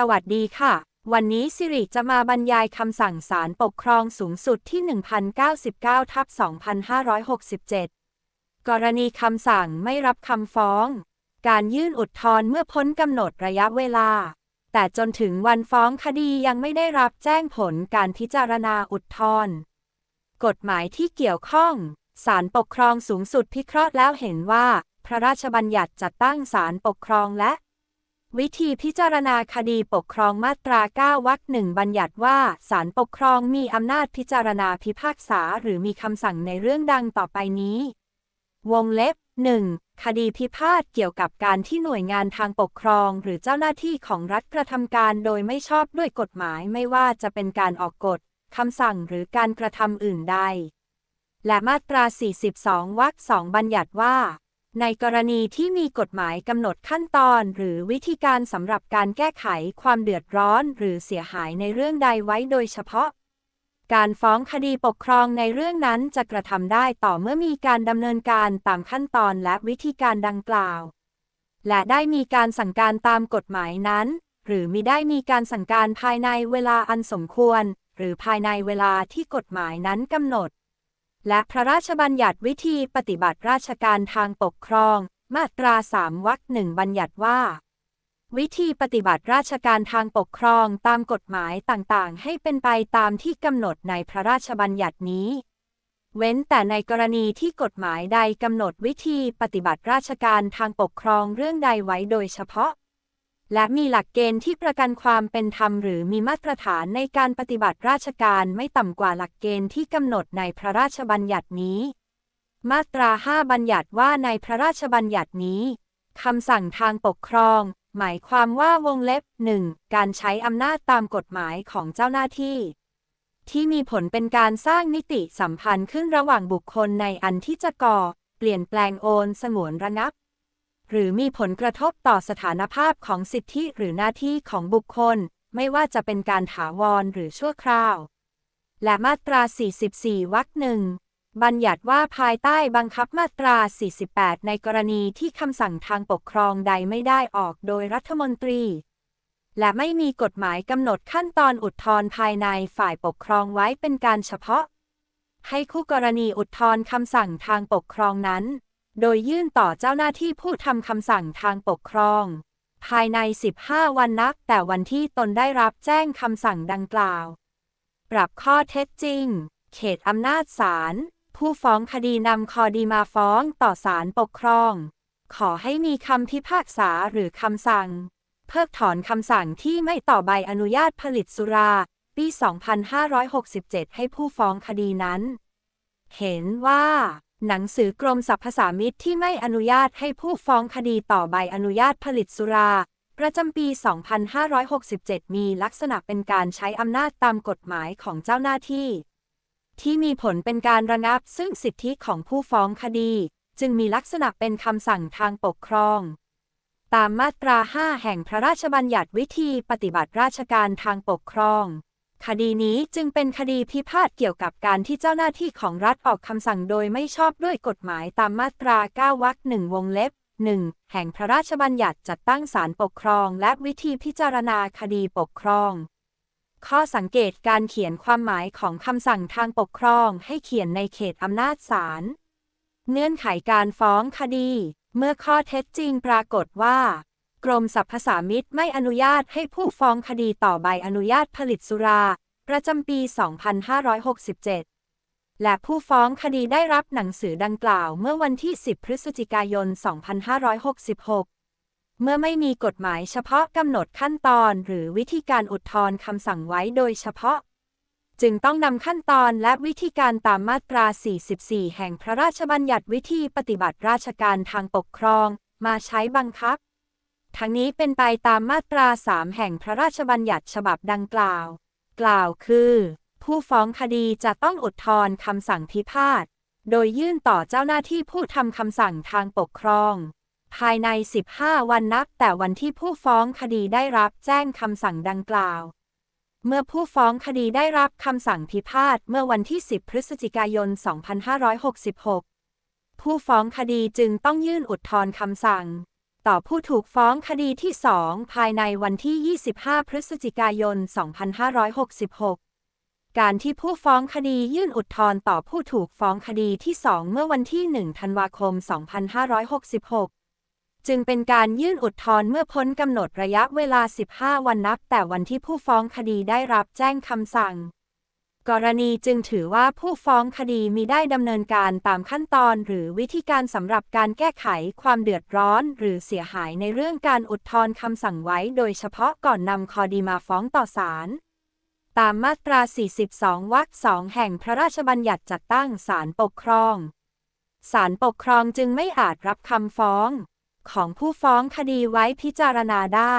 สวัสดีค่ะ วันนี้สิริจะมาบรรยายคำสั่งศาลปกครองสูงสุดที่ 1099 ทับ 2567 กรณีคำสั่งไม่รับคำฟ้อง การยื่นอุทธรณ์เมื่อพ้นกำหนดระยะเวลา แต่จนถึงวันฟ้องคดียังไม่ได้รับแจ้งผลการพิจารณาอุทธรณ์ กฎหมายที่เกี่ยวข้อง ศาลปกครองสูงสุดพิเคราะห์แล้วเห็นว่า พระราชบัญญัติจัดตั้งศาลปกครองและ วิธีพิจารณาคดีปกครองมาตรา 9 วรรคหนึ่งบัญญัติว่าศาลปกครองมีอำนาจพิจารณาพิพากษาหรือมีคำสั่งในเรื่องดังต่อไปนี้ วงเล็บ 1. คดีพิพาทเกี่ยวกับการที่หน่วยงานทางปกครอง หรือเจ้าหน้าที่ของรัฐกระทำการโดยไม่ชอบด้วยกฎหมายไม่ว่าจะเป็นการออกกฎคำสั่งหรือการกระทำอื่นใด และมาตรา 42 วรรคสองบัญญัติว่า ในกรณีที่มีกฎหมายกำหนดขั้นตอน หรือวิธีการสำหรับการแก้ไขความเดือดร้อน หรือเสียหายในเรื่องใดไว้โดยเฉพาะ การฟ้องคดีปกครองในเรื่องนั้นจะกระทำได้ต่อเมื่อมีการดำเนินการตามขั้นตอนและวิธีการดังกล่าว และได้มีการสั่งการตามกฎหมายนั้น หรือมิได้มีการสั่งการภายในเวลาอันสมควร หรือภายในเวลาที่กฎหมายนั้นกำหนด และพระราชบัญญัติวิธีปฏิบัติราชการทางปกครอง มาตราสามวรรคหนึ่งบัญญัติว่า วิธีปฏิบัติราชการทางปกครองตามกฎหมายต่างๆ ให้เป็นไปตามที่กำหนดในพระราชบัญญัตินี้ เว้นแต่ในกรณีที่กฎหมายใดกำหนดวิธีปฏิบัติราชการทางปกครองเรื่องใดไว้โดยเฉพาะ และมีหลักเกณฑ์ที่ประกันความเป็นธรรมหรือมีมาตรฐานในการปฏิบัติราชการไม่ต่ำกว่าหลักเกณฑ์ที่กำหนดในพระราชบัญญัตินี้ มาตรา 5 บัญญัติว่าในพระราชบัญญัตินี้คำสั่งทางปกครอง หมายความว่าวงเล็บหนึ่งการใช้อำนาจตามกฎหมายของเจ้าหน้าที่ ที่มีผลเป็นการสร้างนิติสัมพันธ์ขึ้นระหว่างบุคคลในอันที่จะก่อ เปลี่ยนแปลงโอน สงวนระงับ หรือมีผลกระทบต่อสถานภาพของสิทธิหรือหน้าที่ของบุคคล ไม่ว่าจะเป็นการถาวรหรือชั่วคราว และมาตรา 44 วรรคหนึ่งบัญญัติว่าภายใต้บังคับมาตรา 48 ในกรณีที่คำสั่งทางปกครองใดไม่ได้ออกโดยรัฐมนตรี และไม่มีกฎหมายกำหนดขั้นตอนอุทธรณ์ภายในฝ่ายปกครองไว้เป็นการเฉพาะ ให้คู่กรณีอุทธรณ์คำสั่งทางปกครองนั้น โดยยื่นต่อเจ้าหน้าที่ผู้ทำคำสั่งทางปกครอง ภายใน 15 วันนับแต่วันที่ตนได้รับแจ้งคำสั่งดังกล่าว ปรับข้อเท็จจริง เขตอำนาจศาลผู้ฟ้องคดีนำคดีมาฟ้องต่อศาลปกครอง ขอให้มีคำพิพากษาหรือคำสั่ง เพิกถอนคำสั่งที่ไม่ต่อใบอนุญาตผลิตสุรา ปี 2567 ให้ผู้ฟ้องคดีนั้น เห็นว่า หนังสือกรมสรรพสามิตที่ไม่อนุญาตให้ผู้ฟ้องคดีต่อใบอนุญาตผลิตสุรา ประจำปี 2567 มีลักษณะเป็นการใช้อำนาจตามกฎหมายของเจ้าหน้าที่ ที่มีผลเป็นการระงับซึ่งสิทธิของผู้ฟ้องคดี จึงมีลักษณะเป็นคำสั่งทางปกครอง ตามมาตรา 5 แห่งพระราชบัญญัติวิธีปฏิบัติราชการทางปกครอง คดีนี้จึงเป็นคดีพิพาทเกี่ยวกับการที่เจ้าหน้าที่ของรัฐออกคำสั่งโดยไม่ชอบด้วยกฎหมายตามมาตรา 9 วรรคหนึ่งวงเล็บ1แห่งพระราชบัญญัติจัดตั้งศาลปกครอง และวิธีพิจารณาคดีปกครอง ข้อสังเกตการเขียนความหมายของคำสั่งทางปกครองให้เขียนในเขตอำนาจศาลเงื่อนไขการฟ้องคดี เมื่อข้อเท็จจริงปรากฏว่า กรมสรรพสามิตไม่อนุญาตให้ผู้ฟ้องคดีต่อใบอนุญาตผลิตสุรา ประจำปี 2567 และผู้ฟ้องคดีได้รับหนังสือดังกล่าวเมื่อวันที่ 10 พฤศจิกายน 2566 เมื่อไม่มีกฎหมายเฉพาะกำหนดขั้นตอนหรือวิธีการอุทธรณ์คำสั่งไว้โดยเฉพาะ จึงต้องนำขั้นตอนและวิธีการตามมาตรา 44 แห่งพระราชบัญญัติวิธีปฏิบัติราชการทางปกครอง มาใช้บังคับ ทั้งนี้เป็นไปตามมาตรา 3 แห่งพระราชบัญญัติฉบับดังกล่าว กล่าวคือ ผู้ฟ้องคดีจะต้องอุทธรณ์คำสั่งพิพาท โดยยื่นต่อเจ้าหน้าที่ผู้ทำคำสั่งทางปกครอง ภายใน 15 วันนับแต่วันที่ผู้ฟ้องคดีได้รับแจ้งคำสั่งดังกล่าว เมื่อผู้ฟ้องคดีได้รับคำสั่งพิพาทเมื่อวันที่ 10 พฤศจิกายน 2566 ผู้ฟ้องคดีจึงต้องยื่นอุทธรณ์คำสั่ง ต่อผู้ถูกฟ้องคดีที่ 2 ภายในวันที่ 25 พฤศจิกายน 2566 การที่ผู้ฟ้องคดียื่นอุทธรณ์ต่อผู้ถูกฟ้องคดีที่ 2 เมื่อวันที่ 1 ธันวาคม 2566 จึงเป็นการยื่นอุทธรณ์เมื่อพ้นกำหนดระยะเวลา 15 วันนับ แต่วันที่ผู้ฟ้องคดีได้รับแจ้งคำสั่ง กรณีจึงถือว่าผู้ฟ้องคดีมีได้ดำเนินการตามขั้นตอนหรือวิธีการสำหรับการแก้ไขความเดือดร้อนหรือเสียหายในเรื่องการอุทธรณ์คำสั่งไว้โดยเฉพาะก่อนนำคดีมาฟ้องต่อศาลตามมาตรา 42 วรรคสองแห่งพระราชบัญญัติจัดตั้งศาลปกครอง ศาลปกครองจึงไม่อาจรับคำฟ้อง ของผู้ฟ้องคดีไว้พิจารณาได้